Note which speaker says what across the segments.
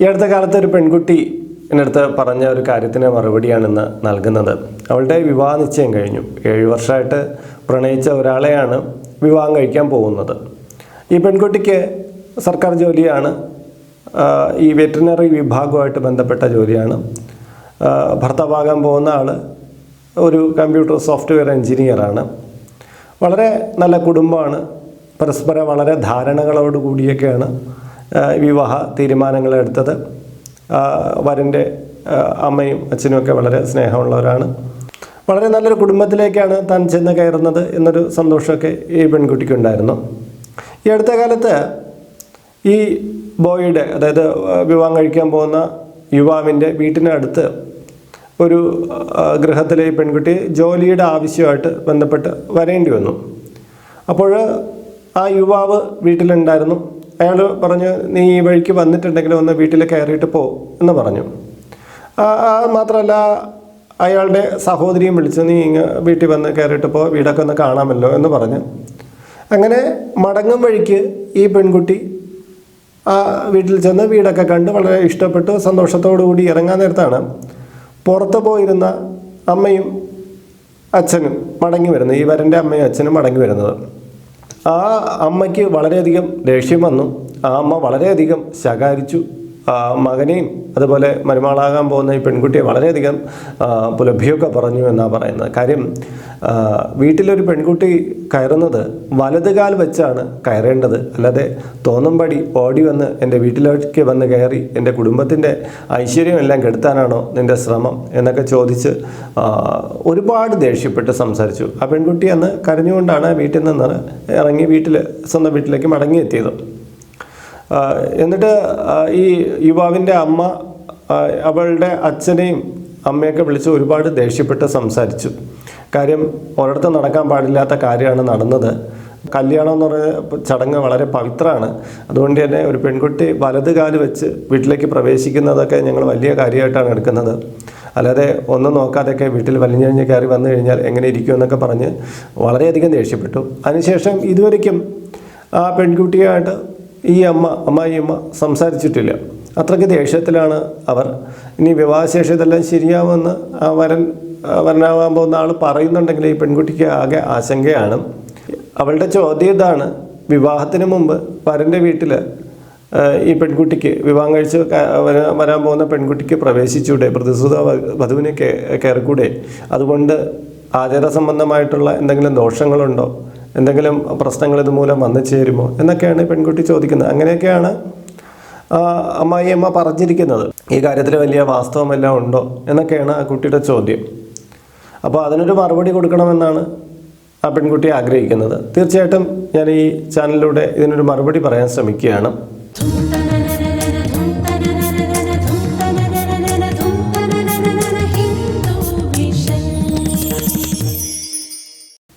Speaker 1: ഈ അടുത്ത കാലത്ത് ഒരു പെൺകുട്ടി എന്റെ അടുത്ത് പറഞ്ഞ ഒരു കാര്യത്തിന് മറുപടിയാണ് ഇന്ന് നൽകുന്നത്. അവളുടെ വിവാഹ നിശ്ചയം കഴിഞ്ഞു. ഏഴ് വർഷമായിട്ട് പ്രണയിച്ച ഒരാളെയാണ് വിവാഹം കഴിക്കാൻ പോകുന്നത്. ഈ പെൺകുട്ടിക്ക് സർക്കാർ ജോലിയാണ് ഈ വെറ്റിനറി വിഭാഗവുമായിട്ട് ബന്ധപ്പെട്ട ജോലിയാണ്. ഭർത്താവാകാൻ പോകുന്ന ആൾ ഒരു കമ്പ്യൂട്ടർ സോഫ്റ്റ്വെയർ എൻജിനീയറാണ് വളരെ നല്ല കുടുംബമാണ്. പരസ്പരം വളരെ ധാരണകളോട് കൂടിയൊക്കെയാണ് ആ, വിവാഹ തീരുമാനങ്ങൾ എടുത്തത് വരന്റെ അമ്മയും അച്ഛനും ഒക്കെ വളരെ സ്നേഹമുള്ളവരാണ്. വളരെ നല്ലൊരു കുടുംബത്തിലേക്കാണ് താൻ ചെന്ന് കയറുന്നത് എന്നൊരു സന്തോഷമൊക്കെ ഈ പെൺകുട്ടിക്കുണ്ടായിരുന്നു. ഈ അടുത്ത കാലത്ത് ഈ ബോയുടെ അതായത് വിവാഹം കഴിക്കാൻ പോകുന്ന യുവാവിന്റെ വീട്ടിനടുത്ത് ഒരു ഗൃഹത്തിലെ പെൺകുട്ടി ജോലിയുടെ ആവശ്യമായിട്ട് ബന്ധപ്പെട്ട് വരേണ്ടി വന്നു. അപ്പോൾ ആ യുവാവ് വീട്ടിലുണ്ടായിരുന്നു. അയാൾ പറഞ്ഞു നീ ഈ വഴിക്ക് വന്നിട്ടുണ്ടെങ്കിൽ ഒന്ന് വീട്ടിൽ കയറിയിട്ട് പോ എന്ന് പറഞ്ഞു. മാത്രമല്ല അയാളുടെ സഹോദരിയും വിളിച്ചു നീ ഇങ്ങ് വീട്ടിൽ വന്ന് കയറിയിട്ട് പോ വീടൊക്കെ ഒന്ന് കാണാമല്ലോ എന്ന് പറഞ്ഞു. അങ്ങനെ മടങ്ങും വഴിക്ക് ഈ പെൺകുട്ടി ആ വീട്ടിൽ ചെന്ന് വീടൊക്കെ കണ്ട് വളരെ ഇഷ്ടപ്പെട്ടു സന്തോഷത്തോടു കൂടി ഇറങ്ങാൻ നേരത്താണ് പുറത്ത് പോയിരുന്ന അമ്മയും അച്ഛനും മടങ്ങി വരുന്നത് ഈ വരന്റെ അമ്മയും അച്ഛനും മടങ്ങി വരുന്നത്. ആ അമ്മയ്ക്ക് വളരെയധികം ദേഷ്യം വന്നു. ആ അമ്മ വളരെയധികം ശകാരിച്ചു. മകനെയും അതുപോലെ മരുമകളാകാൻ പോകുന്ന ഈ പെൺകുട്ടിയെ വളരെയധികം പുലഭ്യമൊക്കെ പറഞ്ഞു എന്നാണ് പറയുന്നത്. കാര്യം വീട്ടിലൊരു പെൺകുട്ടി കയറുന്നത് വലത് കാൽ വെച്ചാണ് കയറേണ്ടത്. അല്ലാതെ തോന്നുംപടി ഓടി വന്ന് എന്റെ വീട്ടിലേക്ക് വന്ന് കയറി എന്റെ കുടുംബത്തിന്റെ ഐശ്വര്യം എല്ലാം കെടുത്താനാണോ നിന്റെ ശ്രമം എന്നൊക്കെ ചോദിച്ച് ഒരുപാട് ദേഷ്യപ്പെട്ട് സംസാരിച്ചു. ആ പെൺകുട്ടി അന്ന് കരഞ്ഞുകൊണ്ടാണ് വീട്ടിൽ നിന്ന് ഇറങ്ങി വീട്ടിൽ സ്വന്തം വീട്ടിലേക്ക് മടങ്ങിയെത്തിയത്. എന്നിട്ട് ഈ യുവാവിന്റെ അമ്മ അവളുടെ അച്ഛനെയും അമ്മയൊക്കെ വിളിച്ച് ഒരുപാട് ദേഷ്യപ്പെട്ട് സംസാരിച്ചു. കാര്യം ഒരിടത്ത് നടക്കാൻ പാടില്ലാത്ത കാര്യമാണ് നടന്നത്. കല്യാണം എന്ന് പറയുന്ന ചടങ്ങ് വളരെ പവിത്രമാണ്. അതുകൊണ്ട് തന്നെ ഒരു പെൺകുട്ടി വലത് കാൽ വെച്ച് വീട്ടിലേക്ക് പ്രവേശിക്കുന്നതൊക്കെ ഞങ്ങൾ വലിയ കാര്യമായിട്ടാണ് എടുക്കുന്നത്. അല്ലാതെ ഒന്നും നോക്കാതെയൊക്കെ വീട്ടിൽ വലിഞ്ഞഴിഞ്ഞ് കയറി വന്നു കഴിഞ്ഞാൽ എങ്ങനെ ഇരിക്കുമെന്നൊക്കെ പറഞ്ഞ് വളരെയധികം ദേഷ്യപ്പെട്ടു. അതിനുശേഷം ഇതുവരയ്ക്കും ആ പെൺകുട്ടിയായിട്ട് ഈ അമ്മ അമ്മായിയമ്മ സംസാരിച്ചിട്ടില്ല. അത്രയ്ക്ക് ദേഷ്യത്തിലാണ് അവർ. ഇനി വിവാഹശേഷം ഇതെല്ലാം ശരിയാവുമെന്ന് ആ വരൻ വരനാവാൻ പോകുന്ന ആൾ പറയുന്നുണ്ടെങ്കിൽ ഈ പെൺകുട്ടിക്ക് ആകെ ആശങ്കയാണ്. അവളുടെ ചോദ്യം ഇതാണ് വിവാഹത്തിന് മുമ്പ് വരന്റെ വീട്ടിൽ ഈ പെൺകുട്ടിക്ക് വിവാഹം കഴിച്ച് വരാൻ പോകുന്ന പെൺകുട്ടിക്ക് പ്രവേശിച്ചൂടെ പ്രതിശ്രുത വ- വധുവിനെ കയറിക്കൂടെ? അതുകൊണ്ട് ആചാര സംബന്ധമായിട്ടുള്ള എന്തെങ്കിലും ദോഷങ്ങളുണ്ടോ? എന്തെങ്കിലും പ്രശ്നങ്ങൾ ഇതുമൂലം വന്നു ചേരുമോ എന്നൊക്കെയാണ് പെൺകുട്ടി ചോദിക്കുന്നത്. അങ്ങനെയൊക്കെയാണ് അമ്മായിയമ്മ പറഞ്ഞിരിക്കുന്നത്. ഈ കാര്യത്തിൽ വലിയ വാസ്തവമെല്ലാം ഉണ്ടോ എന്നൊക്കെയാണ് ആ കുട്ടിയുടെ ചോദ്യം. അപ്പോൾ അതിനൊരു മറുപടി കൊടുക്കണമെന്നാണ് ആ പെൺകുട്ടി ആഗ്രഹിക്കുന്നത്. തീർച്ചയായിട്ടും ഞാൻ ഈ ചാനലിലൂടെ ഇതിനൊരു മറുപടി പറയാൻ ശ്രമിക്കുകയാണ്.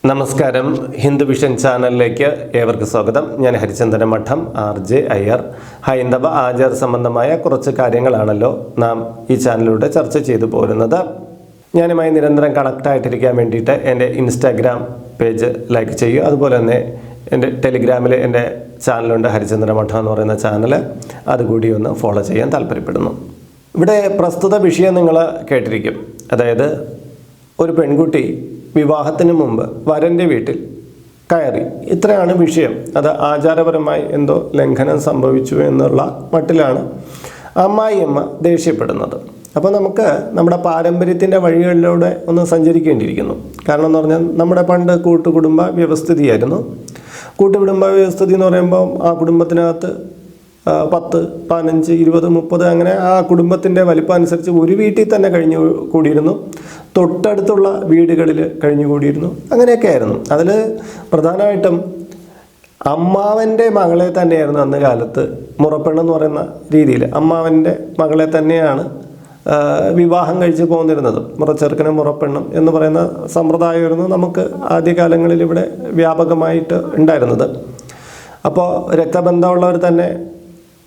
Speaker 1: നമസ്കാരം. ഹിന്ദു വിഷൻ ചാനലിലേക്ക് ഏവർക്ക് സ്വാഗതം. ഞാൻ ഹരിചന്ദന മഠം ആർ ജെ അയ്യർ. ഹൈന്ദവ ആചാര സംബന്ധമായ കുറച്ച് കാര്യങ്ങളാണല്ലോ നാം ഈ ചാനലിലൂടെ ചർച്ച ചെയ്തു പോരുന്നത്. ഞാനുമായി നിരന്തരം കണക്റ്റ് ആയിട്ടിരിക്കാൻ വേണ്ടിയിട്ട് എന്റെ ഇൻസ്റ്റാഗ്രാം പേജ് ലൈക്ക് ചെയ്യുക. അതുപോലെ തന്നെ എന്റെ ടെലിഗ്രാമിൽ എന്റെ ചാനലുണ്ട് ഹരിചന്ദ്ര മഠം എന്ന് പറയുന്ന ചാനൽ അതുകൂടി ഒന്ന് ഫോളോ ചെയ്യാൻ താല്പര്യപ്പെടുന്നു. ഇവിടെ പ്രസ്തുത വിഷയം നിങ്ങൾ കേട്ടിരിക്കും. അതായത് ഒരു പെൺകുട്ടി വിവാഹത്തിന് മുമ്പ് വരന്റെ വീട്ടിൽ കയറി. ഇത്രയാണ് വിഷയം. അത് ആചാരപരമായി എന്തോ ലംഘനം സംഭവിച്ചു എന്നുള്ള മട്ടിലാണ് അമ്മായിയമ്മ ദേഷ്യപ്പെടുന്നത്. അപ്പോൾ നമുക്ക് നമ്മുടെ പാരമ്പര്യത്തിന്റെ വഴികളിലൂടെ ഒന്ന് സഞ്ചരിക്കേണ്ടിയിരിക്കുന്നു. കാരണം എന്ന് പറഞ്ഞാൽ നമ്മുടെ പണ്ട് കൂട്ടുകുടുംബ വ്യവസ്ഥിതിയായിരുന്നു. കൂട്ടുകുടുംബ വ്യവസ്ഥിതി എന്ന് പറയുമ്പോൾ ആ കുടുംബത്തിനകത്ത് പത്ത് പതിനഞ്ച് ഇരുപത് മുപ്പത് അങ്ങനെ ആ കുടുംബത്തിന്റെ വലിപ്പം അനുസരിച്ച് ഒരു വീട്ടിൽ തന്നെ കഴിഞ്ഞു കൂടിയിരുന്നു. തൊട്ടടുത്തുള്ള വീടുകളിൽ കഴിഞ്ഞു കൂടിയിരുന്നു. അങ്ങനെയൊക്കെ ആയിരുന്നു. അതിൽ പ്രധാനമായിട്ടും അമ്മാവന്റെ മകളെ തന്നെയായിരുന്നു അന്ന് കാലത്ത് മുറപ്പെണ്ണെന്ന് പറയുന്ന രീതിയിൽ അമ്മാവന്റെ മകളെ തന്നെയാണ് വിവാഹം കഴിച്ച് പോന്നിരുന്നത്. മുറച്ചെറുക്കനും മുറപ്പെണ്ണും എന്ന് പറയുന്ന സമ്പ്രദായമായിരുന്നു നമുക്ക് ആദ്യകാലങ്ങളിൽ ഇവിടെ വ്യാപകമായിട്ട് ഉണ്ടായിരുന്നത്. അപ്പോൾ രക്തബന്ധമുള്ളവർ തന്നെ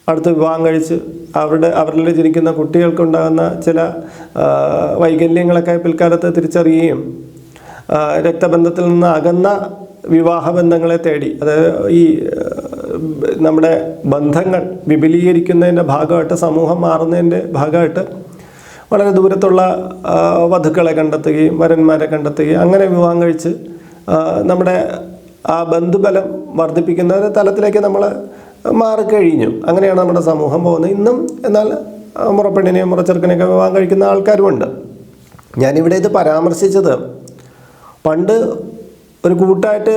Speaker 1: അടുത്ത് വിവാഹം കഴിച്ച് അവരുടെ അവരിൽ ജനിക്കുന്ന കുട്ടികൾക്കുണ്ടാകുന്ന ചില വൈകല്യങ്ങളൊക്കെ പിൽക്കാലത്ത് തിരിച്ചറിയുകയും രക്തബന്ധത്തിൽ നിന്ന് അകന്ന വിവാഹ ബന്ധങ്ങളെ തേടി അതായത് ഈ നമ്മുടെ ബന്ധങ്ങൾ വിപുലീകരിക്കുന്നതിന്റെ ഭാഗമായിട്ട് സമൂഹം മാറുന്നതിന്റെ ഭാഗമായിട്ട് വളരെ ദൂരത്തുള്ള വധുക്കളെ കണ്ടെത്തുകയും വരന്മാരെ കണ്ടെത്തുകയും അങ്ങനെ വിവാഹം കഴിച്ച് നമ്മുടെ ആ ബന്ധുബലം വർദ്ധിപ്പിക്കുന്ന ഒരു തലത്തിലേക്ക് നമ്മൾ മാറിക്കഴിഞ്ഞു അങ്ങനെയാണ് നമ്മുടെ സമൂഹം പോകുന്നത്. ഇന്നും എന്നാൽ മുറപ്പെണ്ണിനെയും മുറച്ചെറുക്കനെയൊക്കെ വിവാഹം കഴിക്കുന്ന ആൾക്കാരുമുണ്ട്. ഞാനിവിടെ ഇത് പരാമർശിച്ചത് പണ്ട് ഒരു കൂട്ടായിട്ട്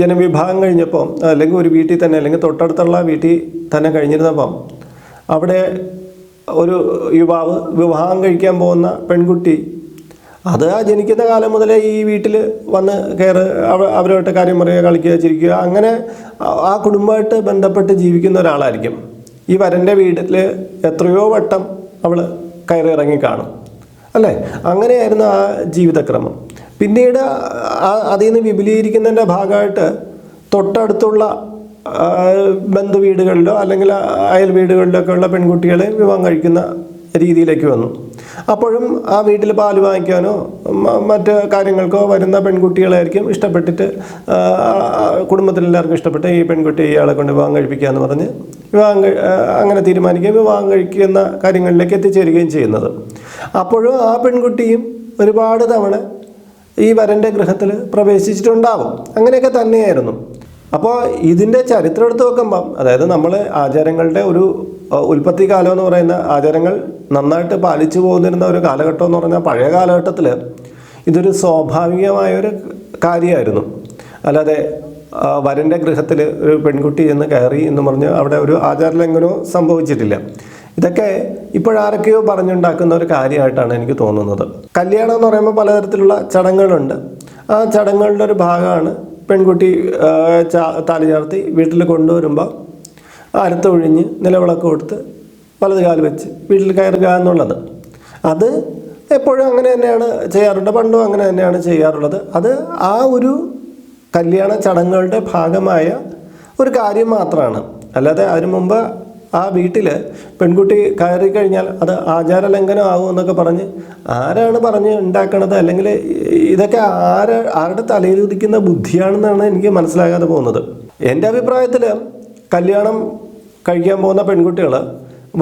Speaker 1: ജനവിഭാഗം കഴിഞ്ഞപ്പം അല്ലെങ്കിൽ ഒരു വീട്ടിൽ തന്നെ അല്ലെങ്കിൽ തൊട്ടടുത്തുള്ള വീട്ടിൽ തന്നെ കഴിഞ്ഞിരുന്നപ്പം അവിടെ ഒരു യുവാവ് വിവാഹം കഴിക്കാൻ പോകുന്ന പെൺകുട്ടി അത് ആ ജനിക്കുന്ന കാലം മുതലേ ഈ വീട്ടിൽ വന്ന് കയറ് അവ- അവരുമായിട്ട് കാര്യം പറയുക കളിക്കുക ചിരിക്കുക അങ്ങനെ ആ- കുടുംബമായിട്ട് ബന്ധപ്പെട്ട് ജീവിക്കുന്ന ഒരാളായിരിക്കും. ഈ വരന്റെ വീട്ടിൽ എത്രയോ വട്ടം അവൾ കയറി ഇറങ്ങി കാണും. അല്ലേ? അങ്ങനെയായിരുന്നു ആ ജീവിതക്രമം. പിന്നീട് അതിൽ നിന്ന് വിപുലീകരിക്കുന്നതിന്റെ ഭാഗമായിട്ട് തൊട്ടടുത്തുള്ള ബന്ധു വീടുകളിലോ അല്ലെങ്കിൽ അയൽ വീടുകളിലൊക്കെ ഉള്ള പെൺകുട്ടികളെ വിവാഹം കഴിക്കുന്ന രീതിയിലേക്ക് വന്നു. അപ്പോഴും ആ വീട്ടിൽ പാൽ വാങ്ങിക്കാനോ മറ്റ് കാര്യങ്ങൾക്കോ വരുന്ന പെൺകുട്ടികളായിരിക്കും ഇഷ്ടപ്പെട്ടിട്ട് കുടുംബത്തിലെല്ലാവർക്കും ഇഷ്ടപ്പെട്ട് ഈ പെൺകുട്ടി ഇയാളെ കൊണ്ട് വിവാഹം കഴിപ്പിക്കുക എന്ന് പറഞ്ഞ് വിവാഹം അങ്ങനെ തീരുമാനിക്കുകയും വിവാഹം കഴിക്കുന്ന കാര്യങ്ങളിലേക്ക് എത്തിച്ചേരുകയും ചെയ്യുന്നത്. അപ്പോഴും ആ പെൺകുട്ടിയും ഒരുപാട് തവണ ഈ വരന്റെ ഗൃഹത്തിൽ പ്രവേശിച്ചിട്ടുണ്ടാവും. അങ്ങനെയൊക്കെ തന്നെയായിരുന്നു. അപ്പോൾ ഇതിന്റെ ചരിത്രം എടുത്ത് നോക്കുമ്പം അതായത് നമ്മൾ ആചാരങ്ങളുടെ ഒരു ഉൽപ്പത്തി കാലം എന്ന് പറയുന്ന ആചാരങ്ങൾ നന്നായിട്ട് പാലിച്ചു പോകുന്നിരുന്ന ഒരു കാലഘട്ടം എന്ന് പറഞ്ഞാൽ പഴയ കാലഘട്ടത്തിൽ ഇതൊരു സ്വാഭാവികമായൊരു കാര്യമായിരുന്നു. അല്ലാതെ വരന്റെ ഗൃഹത്തിൽ ഒരു പെൺകുട്ടി എന്ന് കയറി എന്ന് പറഞ്ഞ് അവിടെ ഒരു ആചാരലംഘനവും സംഭവിച്ചിട്ടില്ല. ഇതൊക്കെ ഇപ്പോഴാരൊക്കെയോ പറഞ്ഞുണ്ടാക്കുന്ന ഒരു കാര്യമായിട്ടാണ് എനിക്ക് തോന്നുന്നത്. കല്യാണം എന്ന് പറയുമ്പോൾ പലതരത്തിലുള്ള ചടങ്ങുകളുണ്ട്. ആ ചടങ്ങുകളുടെ ഒരു ഭാഗമാണ് പെൺകുട്ടി താലി ചാർത്തി വീട്ടിൽ കൊണ്ടുവരുമ്പോൾ അരത്തൊഴിഞ്ഞ് നിലവിളക്ക് കൊടുത്ത് വലത് കാൽ വെച്ച് വീട്ടിൽ കയറുക എന്നുള്ളത്. അത് എപ്പോഴും അങ്ങനെ തന്നെയാണ് ചെയ്യാറുണ്ട്. പണ്ടും അങ്ങനെ തന്നെയാണ് ചെയ്യാറുള്ളത്. അത് ആ ഒരു കല്യാണ ചടങ്ങുകളുടെ ഭാഗമായ ഒരു കാര്യം മാത്രമാണ്. അല്ലാതെ അതിനു മുമ്പ് ആ വീട്ടിൽ പെൺകുട്ടി കയറി കഴിഞ്ഞാൽ അത് ആചാര ലംഘനമാകും എന്നൊക്കെ പറഞ്ഞ് ആരാണ് പറഞ്ഞ് ഉണ്ടാക്കണത്? അല്ലെങ്കിൽ ഇതൊക്കെ ആര് ആരുടെ തലയിൽ ഉദിക്കുന്ന ബുദ്ധിയാണെന്നാണ് എനിക്ക് മനസ്സിലാകാതെ പോകുന്നത്. എന്റെ അഭിപ്രായത്തിൽ കല്യാണം കഴിക്കാൻ പോകുന്ന പെൺകുട്ടികൾ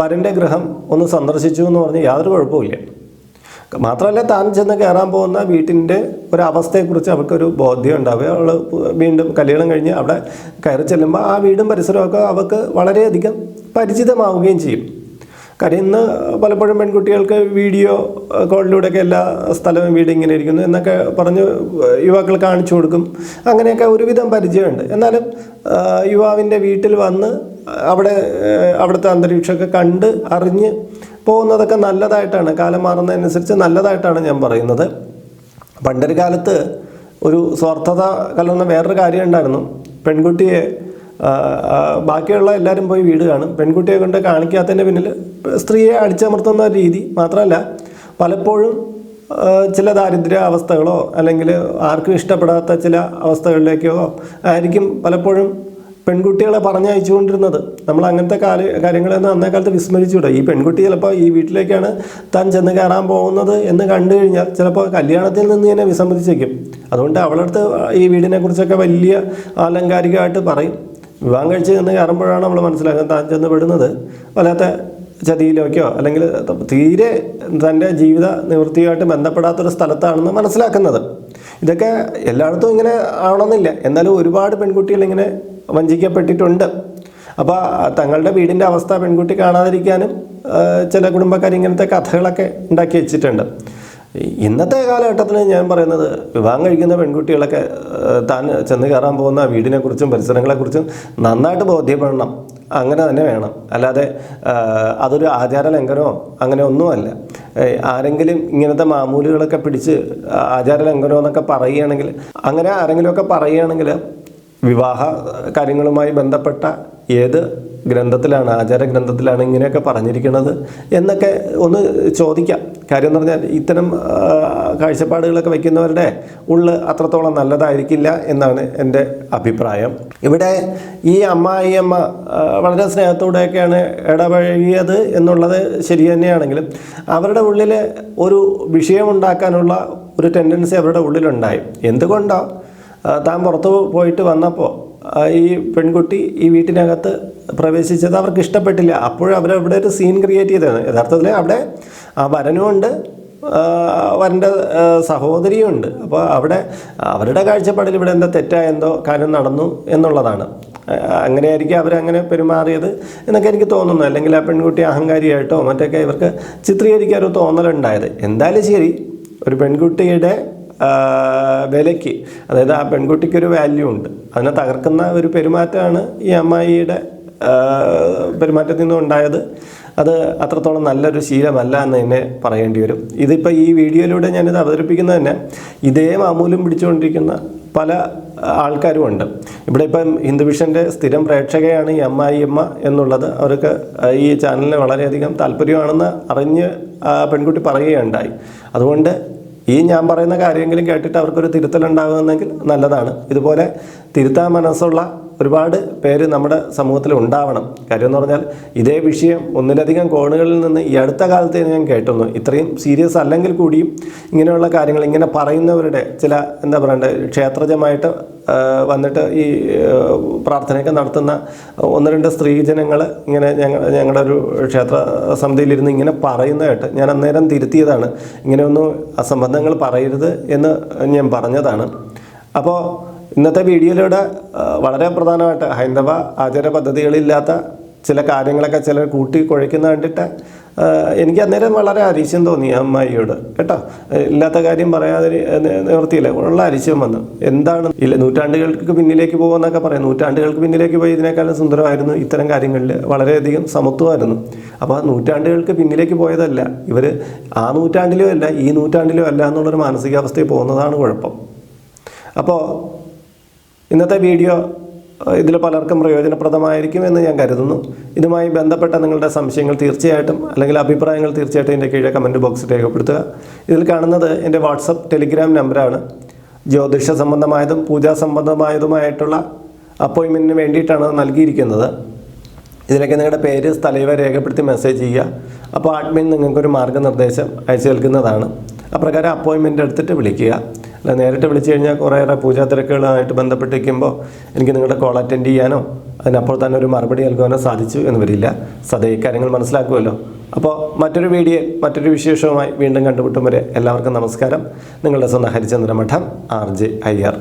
Speaker 1: വരന്റെ ഗൃഹം ഒന്ന് സന്ദർശിച്ചു എന്ന് പറഞ്ഞ് യാതൊരു കുഴപ്പമില്ല മാത്രമല്ല താൻ ചെന്ന് കയറാൻ പോകുന്ന വീട്ടിന്റെ ഒരവസ്ഥയെക്കുറിച്ച് അവൾക്കൊരു ബോധ്യം ഉണ്ടാവുക. അവൾ വീണ്ടും കല്യാണം കഴിഞ്ഞ് അവിടെ കയറി ചെല്ലുമ്പോൾ ആ വീടും പരിസരമൊക്കെ അവൾക്ക് വളരെയധികം പരിചിതമാവുകയും ചെയ്യും. കാര്യം ഇന്ന് പലപ്പോഴും പെൺകുട്ടികൾക്ക് വീഡിയോ കോളിലൂടെയൊക്കെ എല്ലാ സ്ഥലവും വീട് ഇങ്ങനെ ഇരിക്കുന്നു എന്നൊക്കെ പറഞ്ഞ് യുവാക്കൾ കാണിച്ചു കൊടുക്കും. അങ്ങനെയൊക്കെ ഒരുവിധം പരിചയമുണ്ട്. എന്നാലും യുവാവിന്റെ വീട്ടിൽ വന്ന് അവിടെ അവിടുത്തെ അന്തരീക്ഷമൊക്കെ കണ്ട് അറിഞ്ഞ് പോകുന്നതൊക്കെ നല്ലതായിട്ടാണ്. കാലം മാറുന്നതനുസരിച്ച് നല്ലതായിട്ടാണ് ഞാൻ പറയുന്നത്. പണ്ടൊരു കാലത്ത് ഒരു സ്വാർത്ഥത കലർന്ന വേറൊരു കാര്യം ഉണ്ടായിരുന്നു. പെൺകുട്ടിയെ ബാക്കിയുള്ള എല്ലാവരും പോയി വീട് കാണും. പെൺകുട്ടിയെ കൊണ്ട് കാണിക്കാത്തതിന്റെ പിന്നിൽ സ്ത്രീയെ അടിച്ചമർത്തുന്ന രീതി മാത്രമല്ല പലപ്പോഴും ചില ദാരിദ്ര്യ അവസ്ഥകളോ അല്ലെങ്കിൽ ആർക്കും ഇഷ്ടപ്പെടാത്ത ചില അവസ്ഥകളിലേക്കോ ആയിരിക്കും പലപ്പോഴും പെൺകുട്ടികളെ പറഞ്ഞയച്ചുകൊണ്ടിരുന്നത്. നമ്മൾ അങ്ങനത്തെ കാല കാര്യങ്ങളെന്ന് അന്നേ കാലത്ത് വിസ്മരിച്ചുകൂടാ. ഈ പെൺകുട്ടി ചിലപ്പോൾ ഈ വീട്ടിലേക്കാണ് താൻ ചെന്ന് കയറാൻ പോകുന്നത് എന്ന് കണ്ടു കഴിഞ്ഞാൽ ചിലപ്പോൾ കല്യാണത്തിൽ നിന്ന് തന്നെ വിസമ്മതിച്ചേക്കും. അതുകൊണ്ട് അവളടുത്ത് ഈ വീടിനെ കുറിച്ചൊക്കെ വലിയ ആലങ്കാരികമായിട്ട് പറയും. വിവാഹം കഴിച്ച് ചെന്ന് കയറുമ്പോഴാണ് നമ്മൾ മനസ്സിലാക്കുന്നത് താൻ ചെന്ന് പെടുന്നത്. വല്ലാത്ത ചതിയിലേക്കോ അല്ലെങ്കിൽ തീരെ തന്റെ ജീവിത നിവൃത്തിയുമായിട്ട് ബന്ധപ്പെടാത്തൊരു സ്ഥലത്താണെന്ന് മനസ്സിലാക്കുന്നത്. ഇതൊക്കെ എല്ലായിടത്തും ഇങ്ങനെ ആവണമെന്നില്ല എന്നാലും ഒരുപാട് പെൺകുട്ടികൾ ഇങ്ങനെ വഞ്ചിക്കപ്പെട്ടിട്ടുണ്ട്. അപ്പോൾ തങ്ങളുടെ വീടിന്റെ അവസ്ഥ പെൺകുട്ടി കാണാതിരിക്കാനും ചില കുടുംബക്കാർ ഇങ്ങനത്തെ കഥകളൊക്കെ ഉണ്ടാക്കി വെച്ചിട്ടുണ്ട്. ഇന്നത്തെ കാലഘട്ടത്തിൽ ഞാൻ പറയുന്നത് വിവാഹം കഴിക്കുന്ന പെൺകുട്ടികളൊക്കെ താൻ ചെന്ന് കയറാൻ പോകുന്ന വീടിനെക്കുറിച്ചും പരിസരങ്ങളെക്കുറിച്ചും നന്നായിട്ട് ബോധ്യപ്പെടണം. അങ്ങനെ തന്നെ വേണം. അല്ലാതെ അതൊരു ആചാര ലംഘനമോ അങ്ങനെ ഒന്നുമല്ല. ആരെങ്കിലും ഇങ്ങനത്തെ മാമൂലുകളൊക്കെ പിടിച്ച് ആചാര ലംഘനമോ എന്നൊക്കെ പറയുകയാണെങ്കിൽ അങ്ങനെ ആരെങ്കിലുമൊക്കെ പറയുകയാണെങ്കിൽ വിവാഹ കാര്യങ്ങളുമായി ബന്ധപ്പെട്ട ഏത് ഗ്രന്ഥത്തിലാണ് ആചാര ഗ്രന്ഥത്തിലാണ് ഇങ്ങനെയൊക്കെ പറഞ്ഞിരിക്കുന്നത് എന്നൊക്കെ ഒന്ന് ചോദിക്കാം. കാര്യം എന്ന് പറഞ്ഞാൽ ഇത്തരം കാഴ്ചപ്പാടുകളൊക്കെ വയ്ക്കുന്നവരുടെ ഉള്ള് അത്രത്തോളം നല്ലതായിരിക്കില്ല എന്നാണ് എന്റെ അഭിപ്രായം. ഇവിടെ ഈ അമ്മായിയമ്മ വളരെ സ്നേഹത്തോടെയൊക്കെയാണ് ഇടപഴകിയത് എന്നുള്ളത് ശരി തന്നെയാണെങ്കിലും അവരുടെ ഉള്ളിൽ ഒരു വിഷയമുണ്ടാക്കാനുള്ള ഒരു ടെൻഡൻസി അവരുടെ ഉള്ളിലുണ്ടായി. എന്തുകൊണ്ടോ ആ, താൻ പുറത്തു പോയിട്ട് വന്നപ്പോൾ ഈ പെൺകുട്ടി ഈ വീട്ടിനകത്ത് പ്രവേശിച്ചത് അവർക്ക് ഇഷ്ടപ്പെട്ടില്ല. അപ്പോഴവർ അവിടെ ഒരു സീൻ ക്രിയേറ്റ് ചെയ്തതാണ്. യഥാർത്ഥത്തിൽ അവിടെ ആ വരനുമുണ്ട് സഹോദരിയും ഉണ്ട്. അപ്പോൾ അവിടെ അവരുടെ കാഴ്ചപ്പാടിൽ ഇവിടെ എന്താ തെറ്റായെന്തോ കാര്യം നടന്നു എന്നുള്ളതാണ്. അങ്ങനെയായിരിക്കും അവരങ്ങനെ പെരുമാറിയത് എന്നൊക്കെ എനിക്ക് തോന്നുന്നു. അല്ലെങ്കിൽ ആ പെൺകുട്ടി അഹങ്കാരിയായിട്ടോ മറ്റൊക്കെ ഇവർക്ക് ചിത്രീകരിക്കാനോ തോന്നലുണ്ടായത്. എന്തായാലും ശരി ഒരു പെൺകുട്ടിയുടെ വിലയ്ക്ക്. അതായത് ആ പെൺകുട്ടിക്ക് ഒരു വാല്യൂ ഉണ്ട്. അതിനെ തകർക്കുന്ന ഒരു പെരുമാറ്റമാണ് ഈ അമ്മായിയുടെ പെരുമാറ്റത്തിൽ നിന്നും ഉണ്ടായത്. അത് അത്രത്തോളം നല്ലൊരു ശീലമല്ല എന്ന് തന്നെ പറയേണ്ടി വരും. ഇതിപ്പോൾ ഈ വീഡിയോയിലൂടെ ഞാനിത് അവതരിപ്പിക്കുന്നത് തന്നെ ഇതേ മാമൂലം പിടിച്ചുകൊണ്ടിരിക്കുന്ന പല ആൾക്കാരും ഉണ്ട്. ഇവിടെ ഇപ്പം ഹിന്ദു വിഷന്റെ സ്ഥിരം പ്രേക്ഷകയാണ് ഈ അമ്മായി അമ്മ എന്നുള്ളത് അവർക്ക് ഈ ചാനലിന് വളരെയധികം താല്പര്യമാണെന്ന് അറിഞ്ഞ് പെൺകുട്ടി പറയുകയുണ്ടായി. അതുകൊണ്ട് ഈ ഞാൻ പറയുന്ന കാര്യമെങ്കിലും കേട്ടിട്ട് അവർക്കൊരു തിരുത്തലുണ്ടാകുമെന്നെങ്കിൽ നല്ലതാണ്. ഇതുപോലെ തിരുത്താൻ മനസ്സുള്ള ഒരുപാട് പേര് നമ്മുടെ സമൂഹത്തിൽ ഉണ്ടാവണം. കാര്യം എന്ന് പറഞ്ഞാൽ ഇതേ വിഷയം ഒന്നിലധികം കോണുകളിൽ നിന്ന് ഈ അടുത്ത കാലത്ത് ഞാൻ കേട്ടുന്നു. ഇത്രയും സീരിയസ് അല്ലെങ്കിൽ കൂടിയും ഇങ്ങനെയുള്ള കാര്യങ്ങൾ ഇങ്ങനെ പറയുന്നവരുടെ ചില എന്താ പറയണ്ടേ ക്ഷേത്രജമായിട്ട് വന്നിട്ട് ഈ പ്രാർത്ഥനയൊക്കെ നടത്തുന്ന ഒന്ന് രണ്ട് സ്ത്രീജനങ്ങൾ ഇങ്ങനെ ഞങ്ങൾ ഞങ്ങളുടെ ഒരു ക്ഷേത്ര സമിതിയിലിരുന്ന് ഇങ്ങനെ പറയുന്നതായിട്ട് ഞാൻ അന്നേരം തിരുത്തിയതാണ്. ഇങ്ങനെയൊന്നും അസംബന്ധങ്ങൾ പറയരുത് എന്ന് ഞാൻ പറഞ്ഞതാണ്. അപ്പോൾ ഇന്നത്തെ വീഡിയോയിലൂടെ വളരെ പ്രധാനമായിട്ട് ഹൈന്ദവ ആചാര പദ്ധതികളില്ലാത്ത ചില കാര്യങ്ങളൊക്കെ ചിലർ കൂട്ടി കുഴയ്ക്കുന്ന കണ്ടിട്ട് എനിക്ക് അന്നേരം വളരെ അരിശം തോന്നി അമ്മായിയോട്. കേട്ടോ? ഇല്ലാത്ത കാര്യം പറയാതെ നിവർത്തിയില്ല. ഉള്ള അരിശം വന്നു. എന്താണ്? ഇല്ല നൂറ്റാണ്ടുകൾക്ക് പിന്നിലേക്ക് പോകുമെന്നൊക്കെ പറയും. നൂറ്റാണ്ടുകൾക്ക് പിന്നിലേക്ക് പോയി ഇതിനേക്കാളും സുന്ദരമായിരുന്നു ഇത്തരം കാര്യങ്ങളിൽ വളരെയധികം സമത്വമായിരുന്നു. അപ്പോൾ നൂറ്റാണ്ടുകൾക്ക് പിന്നിലേക്ക് പോയതല്ല. ഇവർ ആ നൂറ്റാണ്ടിലും അല്ല ഈ നൂറ്റാണ്ടിലും അല്ല എന്നുള്ളൊരു മാനസികാവസ്ഥയിൽ പോകുന്നതാണ് കുഴപ്പം. അപ്പോൾ ഇന്നത്തെ വീഡിയോ ഇതിൽ പലർക്കും പ്രയോജനപ്രദമായിരിക്കും എന്ന് ഞാൻ കരുതുന്നു. ഇതുമായി ബന്ധപ്പെട്ട നിങ്ങളുടെ സംശയങ്ങൾ തീർച്ചയായിട്ടും അല്ലെങ്കിൽ അഭിപ്രായങ്ങൾ തീർച്ചയായിട്ടും എന്റെ കീഴെ കമന്റ് ബോക്സിൽ രേഖപ്പെടുത്തുക. ഇതിൽ കാണുന്നത് എന്റെ വാട്സപ്പ് ടെലിഗ്രാം നമ്പറാണ് ജ്യോതിഷ സംബന്ധമായതും പൂജാ സംബന്ധമായതുമായിട്ടുള്ള അപ്പോയിൻമെന്റിന് വേണ്ടിയിട്ടാണ് നൽകിയിരിക്കുന്നത്. ഇതിലേക്ക് നിങ്ങളുടെ പേര് സ്ഥലവ രേഖപ്പെടുത്തി മെസ്സേജ് ചെയ്യുക. അപ്പോൾ ആഡ്മിൻ നിങ്ങൾക്കൊരു മാർഗനിർദ്ദേശം അയച്ചു നൽകുന്നതാണ്. അപ്രകാരം അപ്പോയിൻമെന്റ് എടുത്തിട്ട് വിളിക്കുക. അല്ല നേരിട്ട് വിളിച്ചു കഴിഞ്ഞാൽ കുറേയേറെ പൂജാ തിരക്കുകളുമായിട്ട് ബന്ധപ്പെട്ടിരിക്കുമ്പോൾ എനിക്ക് നിങ്ങളുടെ കോൾ അറ്റൻഡ് ചെയ്യാനോ അതിനപ്പോൾ തന്നെ ഒരു മറുപടി നൽകുവാനോ സാധിച്ചു എന്ന് വരില്ല. സദയ കാര്യങ്ങൾ മനസ്സിലാക്കുമല്ലോ. അപ്പോൾ മറ്റൊരു വീഡിയോ മറ്റൊരു വിശേഷവുമായി വീണ്ടും കണ്ടുമുട്ടും വരെ എല്ലാവർക്കും നമസ്കാരം. നിങ്ങളുടെ സ്വന്തം ഹരിചന്ദ്രമഠം ആർ ജെ അയ്യർ.